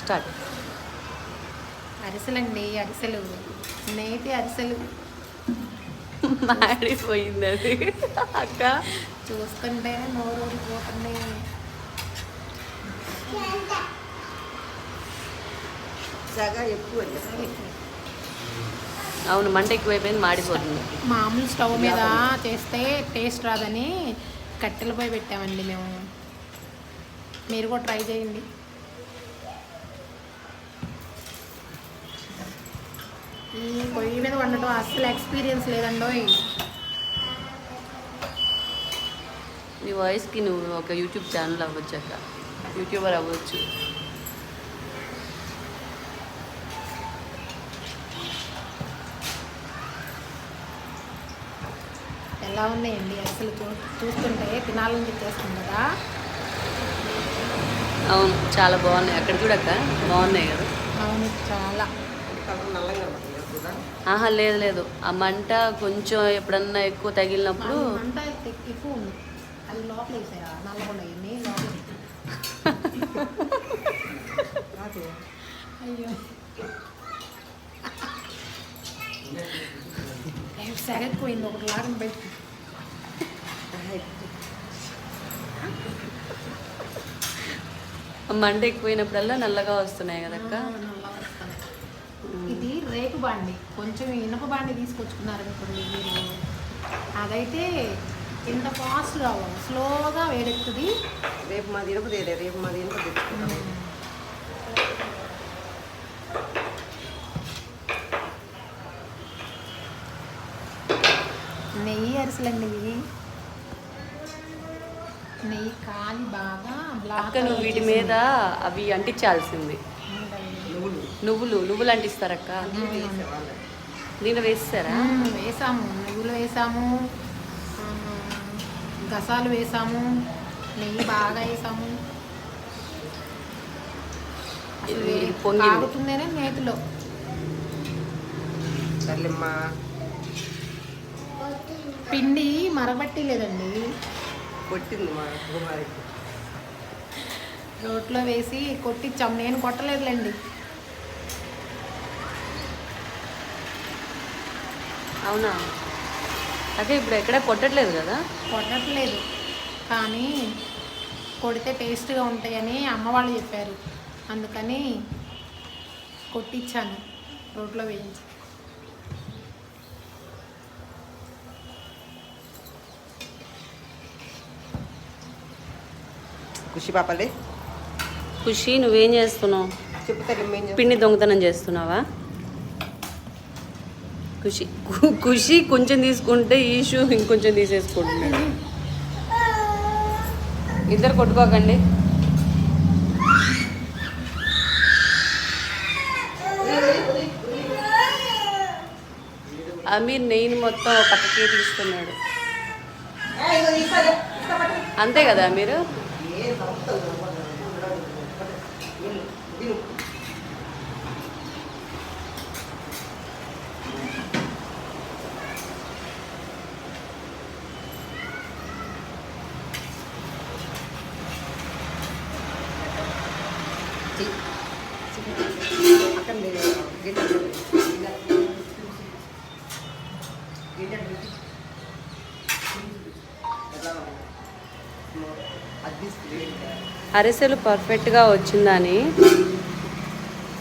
Start. అరిసెలండి అరిసెలు. నేతి అరిసెలు. మాడిపోయింది అది అక్క. చూస్తుంటేనే నోరు ఊరిపోతుంది సగా ఎక్కువ అవును మంట ఎక్కువైపోయింది మాడిపోతుంది. మామూలు స్టవ్ మీద. చేస్తే టేస్ట్ రాదని కట్టెలపై పెట్టామండి మేము. మీరు కూడా ట్రై చేయండి. ఈ పొయ్యి మీద వండటం అస్సలు ఎక్స్పీరియన్స్ లేదండోయ్ నీ వాయిస్కి నువ్వు ఒక యూట్యూబ్ ఛానల్ అవ్వచ్చు అక్క యూట్యూబర్ అవ్వచ్చు. ఎలా ఉన్నాయండి? అసలు చూ చూస్తుంటే తినాలని చెప్పేస్తుంది కదా? అవును చాలా బాగున్నాయి. అక్కడ చూడక్క బాగున్నాయి కదా? అవును చాలా. నల్లగా ఆహా లేదు లేదు. ఆ మంట కొంచెం ఎప్పుడన్నా ఎక్కువ తగిలినప్పుడు సరిపోయింది? లాగం మంట ఎక్కువైనప్పుడల్లా నల్లగా వస్తున్నాయి కదక్క. ఇది రేకు బాండి కొంచెం ఇనుప బాండి తీసుకొచ్చుకున్నారు అనుకోండి మీరు. అదైతే ఇంత ఫాస్ట్గా అవ్వదు స్లోగా వేడెక్కుతుంది. రేపు మాది ఇనుప తేలే రేపు మాది ఇనుప నెయ్యి అరిసెలండి ఇవి. నెయ్యి కాలి బాగా బ్లాక్ వీటి మీద అవి అంటించాల్సింది. నువ్వులు నువ్వులు అంటిస్తారక్క. దీంట్లో వేస్తారా? వేసాము. నువ్వులు వేసాము. గసాలు వేసాము. నెయ్యి బాగా వేసాము. కాగుతుందేనే నేతిలో. పిండి మరబట్టి లేదండి కొట్టింది మా రోట్లో వేసి కొట్టించాం నేను కొట్టలేదులేండి. అవునా? అదే ఇప్పుడు ఎక్కడ కొట్టట్లేదు కదా? కొట్టట్లేదు. కానీ కొడితే టేస్ట్గా ఉంటాయని అమ్మ వాళ్ళు చెప్పారు. అందుకని కొట్టించాను రోట్లో వేయించి. ఖుషి పాపలే? ఖుషి నువ్వేం చేస్తున్నావు? పిండి దొంగతనం చేస్తున్నావా? ఖుషి. కు- ఖుషి కొంచెం తీసుకుంటే ఈషు ఇంకొంచెం తీసేసుకుంటున్నాడు. ఇద్దరు కొట్టుకోకండి. అమీర్ నెయ్యిని మొత్తం పక్కకే తీస్తున్నాడు అంతే కదా మీరు అక్కడ గిన్నె అరిసెలు పర్ఫెక్ట్గా వచ్చిందని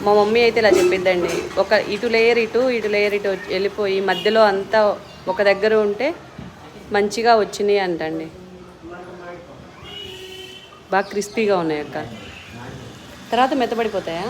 మా మమ్మీ అయితే ఇలా చెప్పిద్దండి ఒక ఇటు లేయర్ ఇటు ఇటు లేయర్ ఇటు వచ్చి- వెళ్ళిపోయి మధ్యలో అంతా ఒక దగ్గర ఉంటే మంచిగా వచ్చినాయి అంటండి. బాగా క్రిస్పీగా ఉన్నాయి అక్క. తర్వాత మెత్తబడిపోతాయా